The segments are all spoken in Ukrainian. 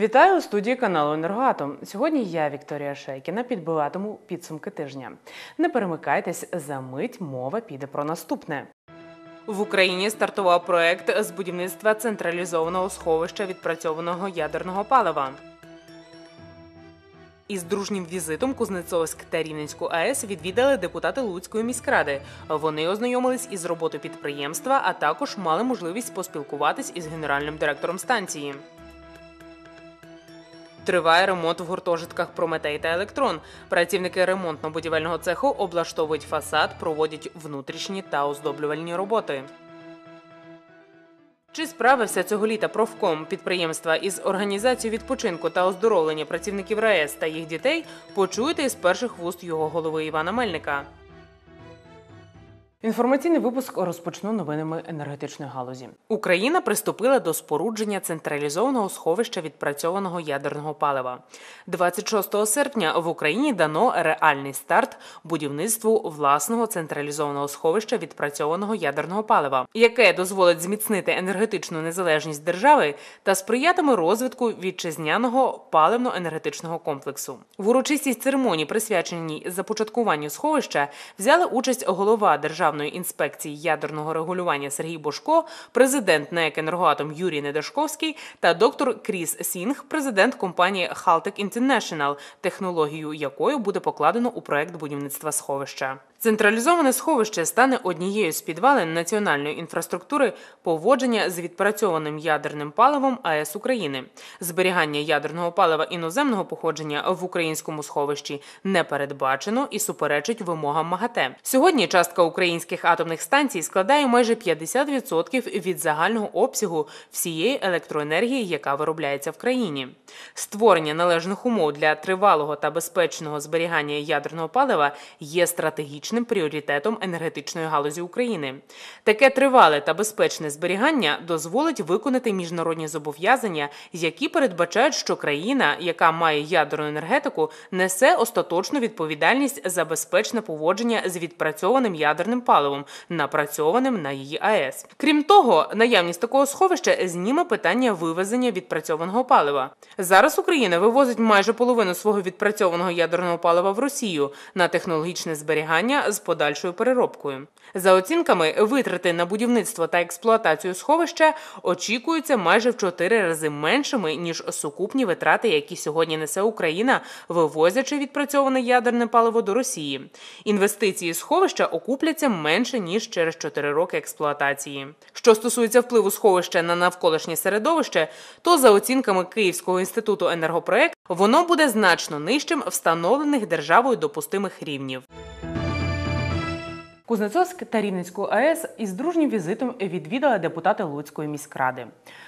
Вітаю у студії каналу Енергоатом. Сьогодні я, Вікторія Шейкіна, підбиватиму підсумки тижня. Не перемикайтесь за мить, мова піде про наступне. В Україні стартував проект з будівництва централізованого сховища відпрацьованого ядерного палива. Із дружнім візитом Кузнецовськ та Рівненську АЕС відвідали депутати Луцької міськради. Вони ознайомились із роботою підприємства, а також мали можливість поспілкуватись із генеральним директором станції. Триває ремонт в гуртожитках Прометей та Електрон. Працівники ремонтно-будівельного цеху облаштовують фасад, проводять внутрішні та оздоблювальні роботи. Чи справився цього літа профком підприємства із організацією відпочинку та оздоровлення працівників РаЕС та їх дітей? Почуєте із перших вуст його голови Івана Мельника. Інформаційний випуск розпочну новинами енергетичної галузі. Україна приступила до спорудження централізованого сховища відпрацьованого ядерного палива. 26 серпня в Україні дано реальний старт будівництву власного централізованого сховища відпрацьованого ядерного палива, яке дозволить зміцнити енергетичну незалежність держави та сприятиме розвитку вітчизняного паливно-енергетичного комплексу. В урочистій церемонії, присвяченій започаткуванню сховища, взяли участь голова держави. Державної інспекції ядерного регулювання Сергій Бошко, президент НЕК «Енергоатом» Юрій Недашковський та доктор Кріс Сінг, президент компанії «Халтек Інтернешнл», технологію якої буде покладено у проект будівництва сховища. Централізоване сховище стане однією з підвалин національної інфраструктури поводження з відпрацьованим ядерним паливом АЕС України. Зберігання ядерного палива іноземного походження в українському сховищі не передбачено і суперечить вимогам МАГАТЕ. Сьогодні частка українських атомних станцій складає майже 50% від загального обсягу всієї електроенергії, яка виробляється в країні. Створення належних умов для тривалого та безпечного зберігання ядерного палива є стратегічним стратегічним пріоритетом енергетичної галузі України. Таке тривале та безпечне зберігання дозволить виконати міжнародні зобов'язання, які передбачають, що країна, яка має ядерну енергетику, несе остаточну відповідальність за безпечне поводження з відпрацьованим ядерним паливом, напрацьованим на її АЕС. Крім того, наявність такого сховища зніме питання вивезення відпрацьованого палива. Зараз Україна вивозить майже половину свого відпрацьованого ядерного палива в Росію на технологічне зберігання з подальшою переробкою. За оцінками, витрати на будівництво та експлуатацію сховища очікуються майже в чотири рази меншими ніж сукупні витрати, які сьогодні несе Україна, вивозячи відпрацьоване ядерне паливо до Росії. Інвестиції сховища окупляться менше ніж через 4 роки експлуатації. Що стосується впливу сховища на навколишнє середовище, то за оцінками Київського інституту енергопроект воно буде значно нижчим встановлених державою допустимих рівнів. Кузнецовськ та Рівненську АЕС із дружнім візитом відвідали депутати Луцької міськради.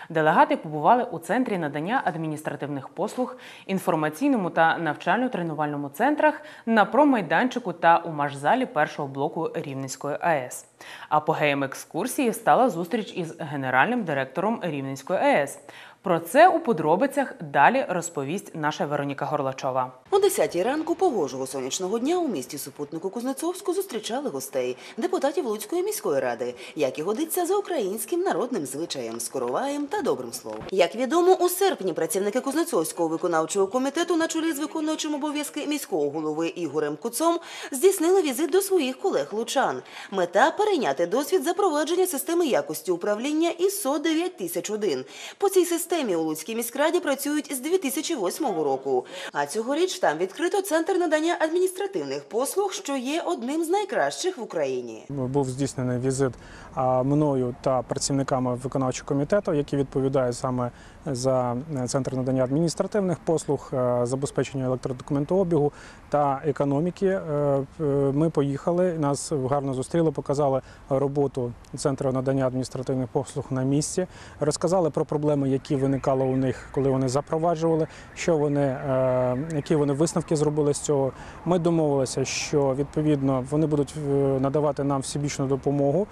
Делегати побували у центрі надання адміністративних послуг, інформаційному та навчально-тренувальному центрах на промайданчику та у машзалі першого блоку Рівненської АЕС. Апогеєм екскурсії стала зустріч із генеральним директором Рівненської АЕС. Про це у подробицях далі розповість наша Вероніка Горлачова. О 10 ранку погожого сонячного дня у місті супутнику Кузнецовську зустрічали гостей, депутатів Луцької міської ради, як і годиться за українським народним звичаєм, скороваєм та добрим словом. Як відомо, у серпні працівники Кузнецовського виконавчого комітету на чолі з виконуючим обов'язки міського голови Ігорем Куцом здійснили візит до своїх колег лучан. Мета перейняти досвід запровадження системи якості управління ІСО 9001. По цій системі у Луцькій міськраді працюють з 2008 року. А цьогоріч там відкрито центр надання адміністративних послуг, що є одним з найкращих в Україні. Був здійснений візит мною та працівниками виконавчого комітету, які відповідають саме за центр надання адміністративних послуг, е, забезпечення електродокументообігу та економіки. Е, е, ми поїхали, нас гарно зустріли, показали роботу центру надання адміністративних послуг на місці, розказали про проблеми, які виникали у них, коли вони запроваджували, що вони, які вони висновки зробили з цього. Ми домовилися, що відповідно вони будуть надавати нам всебічну допомогу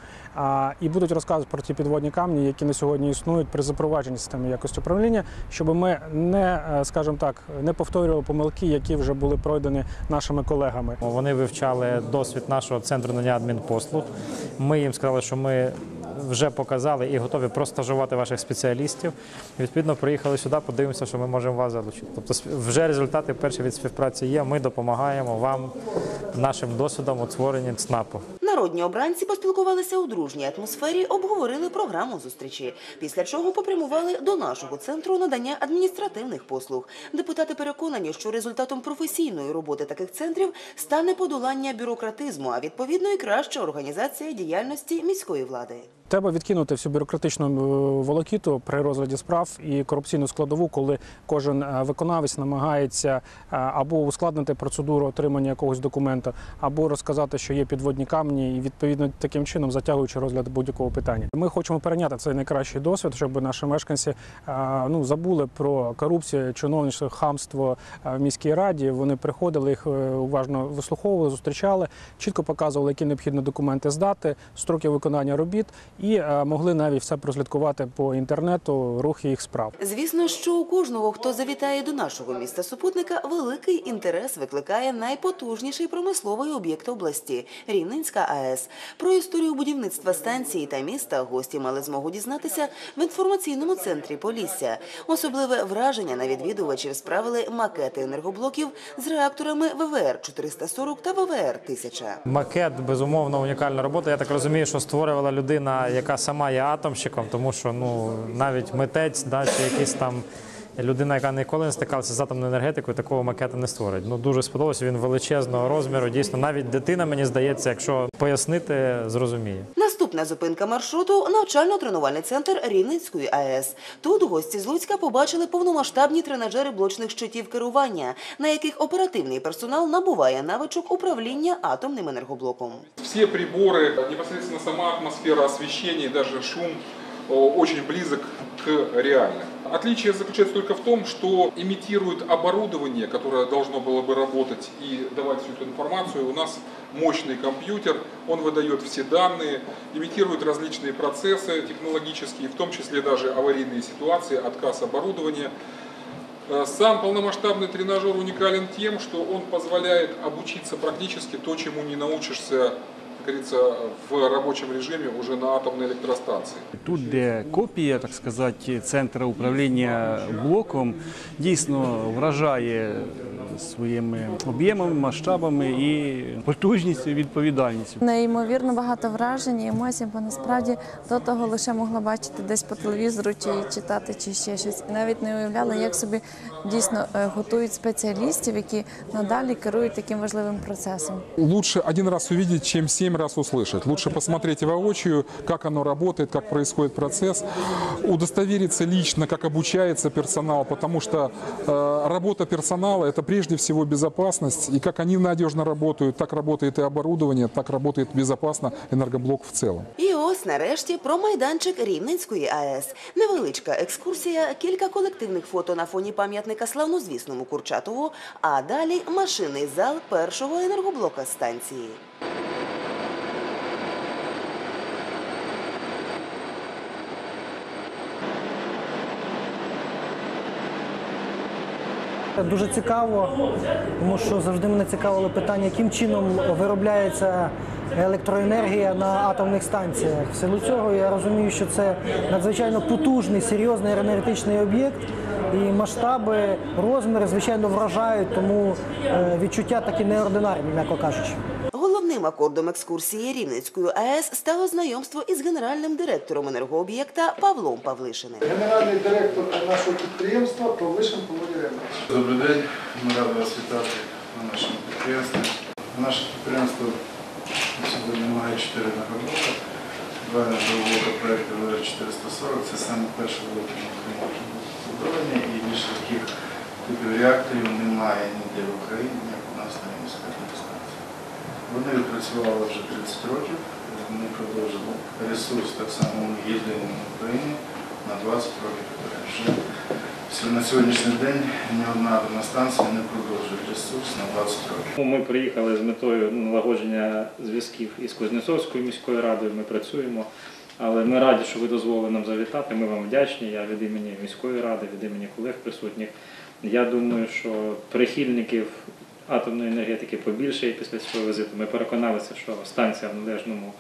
і будуть розказувати про ті підводні камні, які на сьогодні існують при запровадженні системи якості управління, щоб ми не, е, скажімо так, не повторювали помилки, які вже були пройдені нашими колегами. Вони вивчали досвід нашого центру надання адмінпослуг. Ми їм сказали, що ми вже показали і готові простажувати ваших спеціалістів. Відповідно, приїхали сюди, подивимося, що ми можемо вас залучити. Тобто вже результати перші від співпраці є. Ми допомагаємо вам нашим досвідом у створенні ЦНАПу. Народні обранці поспілкувалися у дружній атмосфері, обговорили програму зустрічі. Після чого попрямували до нашого центру надання адміністративних послуг. Депутати переконані, що результатом професійної роботи таких центрів стане подолання бюрократизму, а відповідно і краща організація діяльності міської влади. Треба відкинути всю бюрократичну е, волокіту при розгляді справ і корупційну складову, коли кожен е, виконавець намагається е, або ускладнити процедуру отримання якогось документа, або розказати, що є підводні камні, і відповідно таким чином затягуючи розгляд будь-якого питання. Ми хочемо перейняти цей найкращий досвід, щоб наші мешканці ну забули про корупцію, чиновництво, хамство в міській раді. Вони приходили, їх уважно вислуховували, зустрічали, чітко показували, які необхідні документи здати, строки виконання робіт, і е, могли навіть все прослідкувати по інтернету, рухи їх справ. Звісно, що у кожного, хто завітає до нашого міста супутника, великий інтерес викликає найпотужніший промисловий об'єкт області Рівненська АЕС. Про історію будівництва станції та міста гості мали змогу дізнатися в інформаційному центрі Полісся. Особливе враження на відвідувачів справили макети енергоблоків з реакторами ВВР 440 та ВВР 1000 Макет безумовно унікальна робота. Я так розумію, що створювала людина, яка сама є атомщиком, тому що ну навіть митець, да, чи якийсь там. Людина, яка ніколи не стикалася з атомною енергетикою, такого макета не створить. Ну дуже сподобався. Він величезного розміру. Дійсно, навіть дитина, мені здається, якщо пояснити, зрозуміє. Наступна зупинка маршруту навчально-тренувальний центр Рівненської АЕС. Тут гості з Луцька побачили повномасштабні тренажери блочних щитів керування, на яких оперативний персонал набуває навичок управління атомним енергоблоком. Всі приборы, непосредственно сама атмосфера освещения і даже шум о, очень близок к реальным. Отличие заключается только в том, что имитирует оборудование, которое должно было бы работать и давать всю эту информацию. У нас мощный компьютер, он выдает все данные, имитирует различные процессы технологические, в том числе даже аварийные ситуации, отказ оборудования. Э, Сам полномасштабный тренажер уникален тем, что он позволяет обучиться практически то, чему не научишься, как говорится, в рабочем режиме уже на атомной электростанции. Тут, де копія, так сказати, центра управління блоком, дійсно вражає своїми об'ємами, масштабами і потужністю, і відповідальністю. Неймовірно багато вражень і емоцій, бо насправді до того лише могла бачити десь по телевізору чи читати, чи ще щось. І навіть не уявляла, як собі дійсно е, готують спеціалістів, які надалі керують таким важливим процесом. Лучше один раз увидеть, чем семь раз услышать. Лучше посмотреть воочию, как оно работает, как происходит процесс, удостовериться лично, как обучается персонал, потому что э, работа персонала это прежде всего безопасность, и как они надежно работают, так работает и оборудование, так работает безопасно энергоблок в целом. І ось нарешті про майданчик Рівненської АЕС. Невеличка екскурсія, кілька колективних фото на фоні пам'ятника славнозвісному Курчатову, а далі машинний зал першого енергоблока станції. Дуже цікаво, тому що завжди мене цікавило питання, яким чином виробляється електроенергія на атомних станціях. В силу цього я розумію, що це надзвичайно потужний, серйозний енергетичний об'єкт, і масштаби, розміри, звичайно, вражають, тому е, відчуття такі неординарні, м'яко кажучи. Головним акордом екскурсії Рівненською АЕС стало знайомство із генеральним директором енергооб'єкта Павлом Павлишиним. Генеральний директор нашого підприємства Павлишин Павло Єремович. Добрий день, ми раді вас вітати на нашому підприємстві. Наше підприємство сьогодні має 4 енергоблока. Два енергоблока проєкту ВР-440. Це саме перше велике на побудовані і більше таких типів реакторів немає ніде в Україні, як у нас на Рівненській. Вони відпрацювали вже 30 років. Ми продовжимо ресурс так само єдиний в Україні на 20 років. Вже На сьогоднішній день ні одна атомна станція не продовжує ресурс на 20 років. Ну, Ми приїхали з метою налагодження зв'язків із Кузнецовською міською радою. Ми працюємо. Але ми раді, що ви дозволили нам завітати. Ми вам вдячні. Я від імені міської ради, від імені колег присутніх. Я думаю, що прихильників атомної енергетики побільшає після цього візиту. Ми переконалися, що станція в належному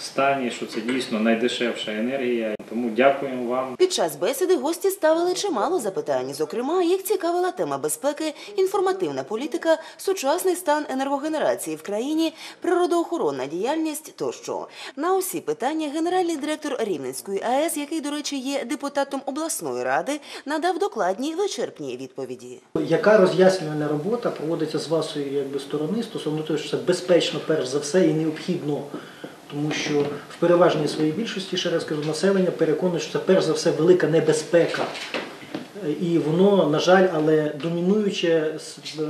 стані, що це дійсно найдешевша енергія. Тому дякуємо вам. Під час бесіди гості ставили чимало запитань. Зокрема, їх цікавила тема безпеки, інформативна політика, сучасний стан енергогенерації в країні, природоохоронна діяльність тощо. На усі питання генеральний директор Рівненської АЕС, який, до речі, є депутатом обласної ради, надав докладні вичерпні відповіді. Яка роз'яснювальна робота проводиться з вашої якби, сторони стосовно того, що це безпечно перш за все і необхідно, тому що в переважній своїй більшості, ще раз кажу, населення переконує, що це перш за все велика небезпека. І воно, на жаль, але домінуюче е,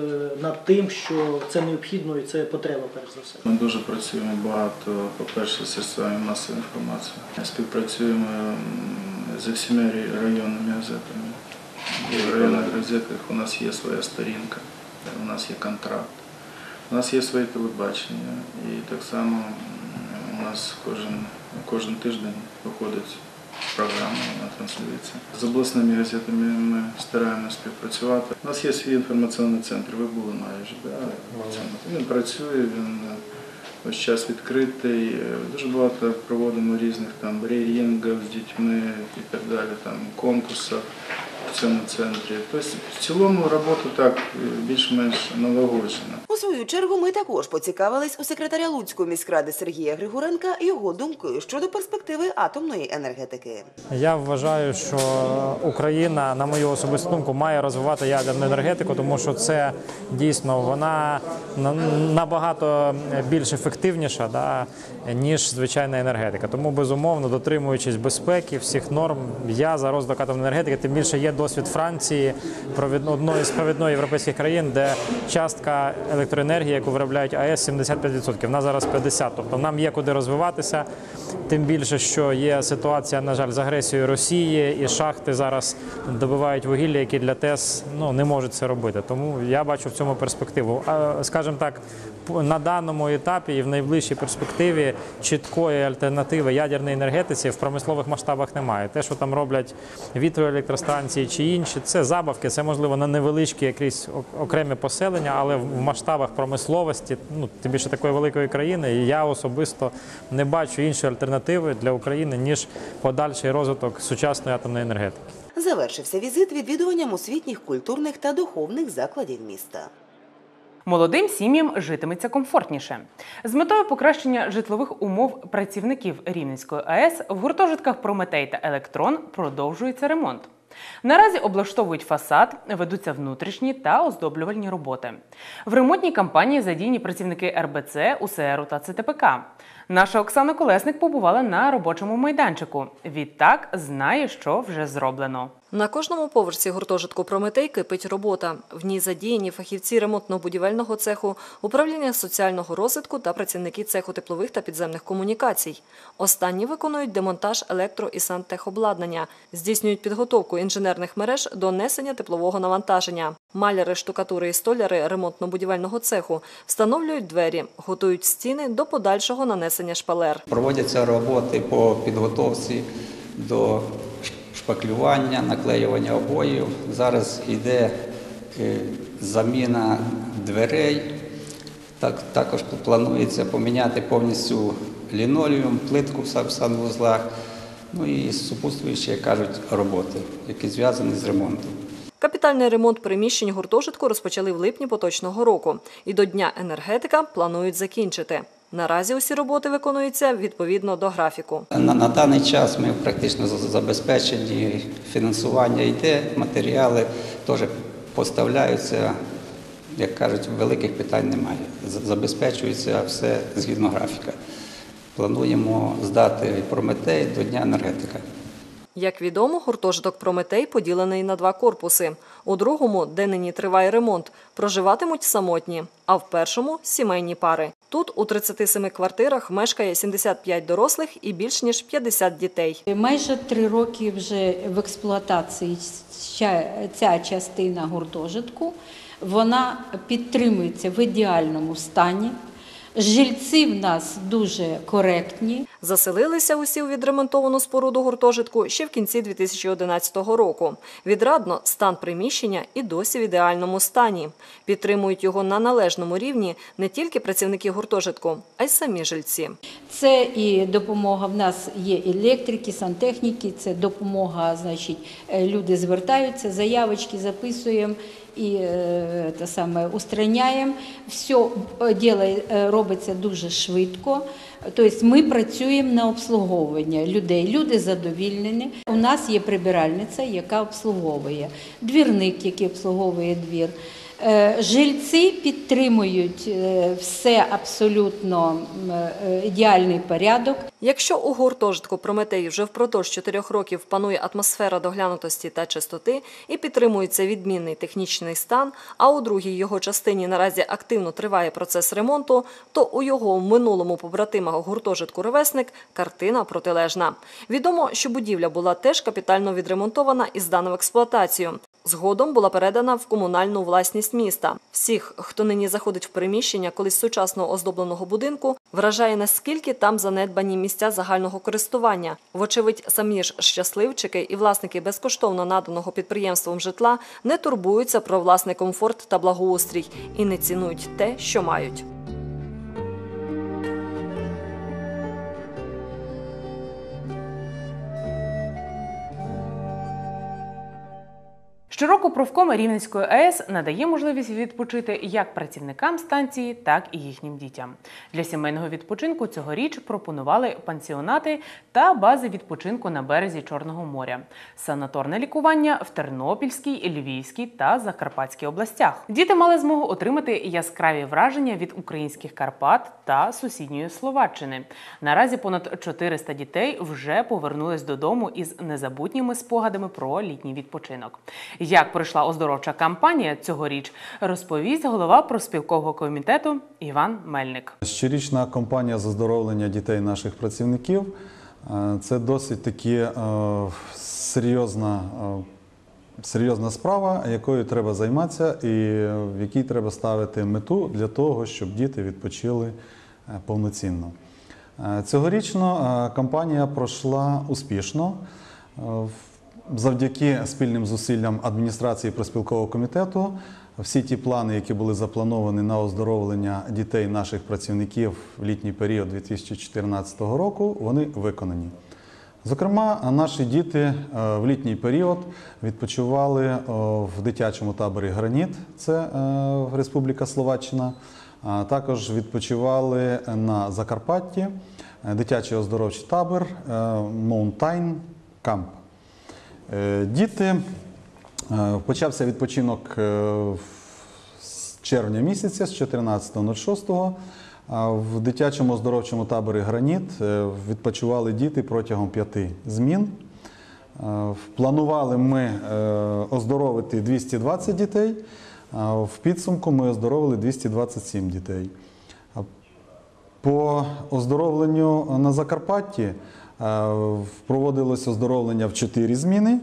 над тим, що це необхідно і це потреба перш за все. Ми дуже працюємо багато, по-перше, з средствами масової інформації. Співпрацюємо зі всіма рай- районними газетами. І в районних газетах у нас є своя сторінка, у нас є контракт, у нас є своє телебачення. І так само у нас кожен, кожен тиждень виходить програма, вона транслюється. З обласними газетами ми стараємося співпрацювати. У нас є свій інформаційний центр, ви були майже. Да? Він працює, він е, весь час відкритий. Е, Дуже багато проводимо різних там реїнгів з дітьми і так далі, там конкурсів в цьому центрі. Тобто в цілому робота так е, більш-менш налагоджена. У свою чергу ми також поцікавились у секретаря Луцької міськради Сергія Григоренка його думкою щодо перспективи атомної енергетики. Я вважаю, що Україна, на мою особисту думку, має розвивати ядерну енергетику, тому що це дійсно вона на- набагато більш ефективніша, да, ніж звичайна енергетика. Тому безумовно, дотримуючись безпеки, всіх норм, я за розвиток атомної енергетики. Тим більше є досвід Франції, одної з провідної європейських країн, де частка електроенергії, яку виробляють АЕС, 75%. В нас зараз 50%. Тобто нам є куди розвиватися. Тим більше, що є ситуація, на жаль, з агресією Росії, і шахти зараз добивають вугілля, які для ТЕС ну, не можуть це робити. Тому я бачу в цьому перспективу. Скажімо так, на даному етапі і в найближчій перспективі чіткої альтернативи ядерній енергетиці в промислових масштабах немає. Те, що там роблять вітроелектростанції чи інші, це забавки, це можливо на невеличкі якісь ок- окремі поселення, але в в масштабах промисловості, ну тим більше такої великої країни, я особисто не бачу іншої альтернативи для України ніж подальший розвиток сучасної атомної енергетики. Завершився візит відвідуванням освітніх, культурних та духовних закладів міста. Молодим сім'ям житиметься комфортніше. З метою покращення житлових умов працівників Рівненської АЕС в гуртожитках Прометей та Електрон продовжується ремонт. Наразі облаштовують фасад, ведуться внутрішні та оздоблювальні роботи. В ремонтній кампанії задіяні працівники РБЦ, УСРу та ЦТПК. Наша Оксана Колесник побувала на робочому майданчику. Відтак знає, що вже зроблено. На кожному поверсі гуртожитку Прометей кипить робота. В ній задіяні фахівці ремонтно-будівельного цеху, управління соціального розвитку та працівники цеху теплових та підземних комунікацій. Останні виконують демонтаж електро- і сантехобладнання, здійснюють підготовку інженерних мереж до несення теплового навантаження. Маляри, штукатури і столяри ремонтно-будівельного цеху встановлюють двері, готують стіни до подальшого нанесення шпалер. Проводяться роботи по підготовці до шпаклювання, наклеювання обоїв. Зараз йде е, заміна дверей. Так, також планується поміняти повністю лінолеум, плитку в санвузлах, ну і супутствуючі, як кажуть, роботи, які зв'язані з ремонтом. Капітальний ремонт приміщень гуртожитку розпочали в липні поточного року і до Дня енергетика планують закінчити. Наразі усі роботи виконуються відповідно до графіку. На, на даний час ми практично забезпечені, фінансування йде, матеріали теж поставляються. Як кажуть, великих питань немає. Забезпечується все згідно графіка. Плануємо здати Прометей до Дня енергетика. Як відомо, гуртожиток Прометей поділений на два корпуси. У другому, де нині триває ремонт, проживатимуть самотні, а в першому сімейні пари. Тут у 37 квартирах мешкає 75 дорослих і більш ніж 50 дітей. Майже три роки вже в експлуатації ця, частина гуртожитку. Вона підтримується в ідеальному стані. Жильці в нас дуже коректні. Заселилися усі у відремонтовану споруду гуртожитку ще в кінці 2011 року. Відрадно, стан приміщення і досі в ідеальному стані. Підтримують його на належному рівні не тільки працівники гуртожитку, а й самі жильці. Це і допомога. В нас є електрики, сантехніки, це допомога. Значить, е, люди звертаються, заявочки записуємо і е, те саме устраняємо. Все е, діло е, робиться дуже швидко. Тобто ми працюємо на обслуговування людей. Люди задовільнені. У нас є прибиральниця, яка обслуговує, двірник, який обслуговує двір. Е, Жильці підтримують е, все абсолютно е, ідеальний порядок. Якщо у гуртожитку Прометей вже впродовж чотирьох років панує атмосфера доглянутості та чистоти і підтримується відмінний технічний стан, а у другій його частині наразі активно триває процес ремонту, то у його минулому побратима гуртожитку Ревесник картина протилежна. Відомо, що будівля була теж капітально відремонтована і здана в експлуатацію. Згодом була передана в комунальну власність міста. Всіх, хто нині заходить в приміщення колись сучасного оздобленого будинку, вражає наскільки там занедбані місця загального користування. Вочевидь, самі ж щасливчики і власники безкоштовно наданого підприємством житла не турбуються про власний комфорт та благоустрій і не цінують те, що мають. Щороку профком Рівненської АЕС надає можливість відпочити як працівникам станції, так і їхнім дітям. Для сімейного відпочинку цьогоріч пропонували пансіонати та бази відпочинку на березі Чорного моря, санаторне лікування в Тернопільській, Львівській та Закарпатській областях. Діти мали змогу отримати яскраві враження від українських Карпат та сусідньої Словаччини. Наразі понад 400 дітей вже повернулись додому із незабутніми спогадами про літній відпочинок. Як пройшла оздоровча кампанія цьогоріч, розповість голова проспілкового комітету Іван Мельник. Щорічна кампанія з оздоровлення дітей наших працівників е, це досить таки е, серйозна, е, серйозна справа, якою треба займатися, і в якій треба ставити мету для того, щоб діти відпочили повноцінно. Цьогорічно кампанія пройшла успішно. Завдяки спільним зусиллям адміністрації проспілкового комітету всі ті плани, які були заплановані на оздоровлення дітей наших працівників в літній період 2014 року, вони виконані. Зокрема, наші діти е, в літній період відпочивали е, в дитячому таборі Граніт, це е, Республіка Словаччина. Також відпочивали на Закарпатті, дитячий оздоровчий табор Camp. Е, Діти, е, почався відпочинок е, з червня місяця, з 14.06. В дитячому оздоровчому таборі Граніт е, відпочивали діти протягом п'яти змін. Е, Планували ми е, оздоровити 220 дітей, в підсумку ми оздоровили 227 дітей. По оздоровленню на Закарпатті е, проводилось оздоровлення в 4 зміни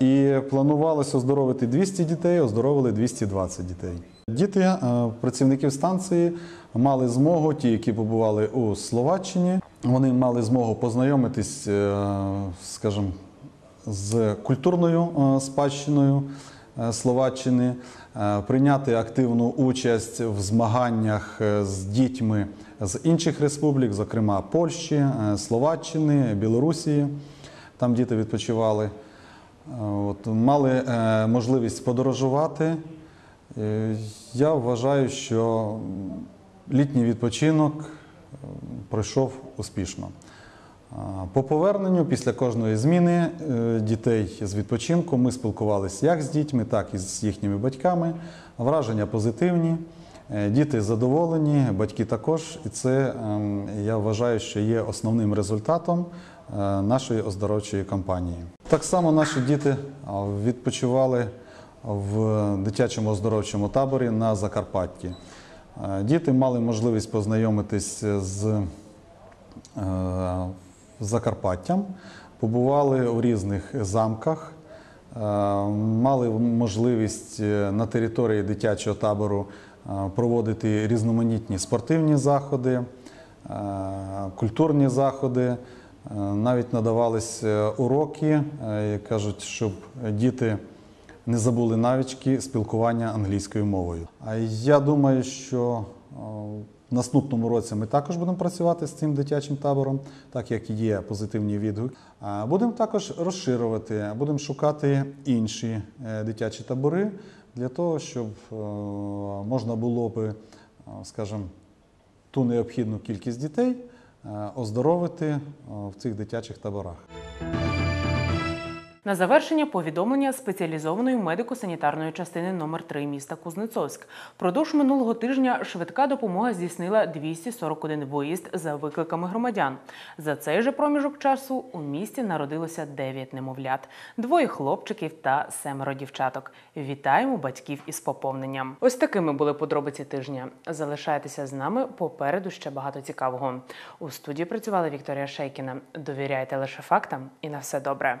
і планувалося оздоровити 200 дітей, оздоровили 220 дітей. Діти е, працівників станції мали змогу, ті, які побували у Словаччині, вони мали змогу познайомитись, е, скажімо, з культурною спадщиною Словаччини, прийняти активну участь в змаганнях з дітьми з інших республік, зокрема Польщі, е, Словаччини, Білорусі. Там діти відпочивали. Е, От, мали е, можливість подорожувати. Я вважаю, що літній відпочинок пройшов успішно. По поверненню після кожної зміни дітей з відпочинку ми спілкувалися як з дітьми, так і з їхніми батьками. Враження позитивні, діти задоволені, батьки також. І це ем, я вважаю, що є основним результатом е, нашої оздоровчої кампанії. Так само наші діти відпочивали в дитячому оздоровчому таборі на Закарпатті. Е, Діти мали можливість познайомитись з е, Закарпаттям, побували у різних замках, е, мали можливість е, на території дитячого табору е, проводити різноманітні спортивні заходи, культурні заходи, е, навіть надавались е, уроки, е, кажуть, щоб діти не забули навички спілкування англійською мовою. Я думаю, що е, в наступному році ми також будемо працювати з цим дитячим табором, так як є позитивні відгуки. Будемо також розширювати, будемо шукати інші е, дитячі табори для того, щоб е, можна було би, е, скажімо, ту необхідну кількість дітей е, оздоровити в цих дитячих таборах. На завершення повідомлення спеціалізованої медико-санітарної частини номер 3 міста Кузнецовськ. Продовж минулого тижня швидка допомога здійснила 241 виїзд за викликами громадян. За цей же проміжок часу у місті народилося 9 немовлят, двоє хлопчиків та семеро дівчаток. Вітаємо батьків із поповненням. Ось такими були подробиці тижня. Залишайтеся з нами. Попереду ще багато цікавого. У студії працювала Вікторія Шейкіна. Довіряйте лише фактам, і на все добре.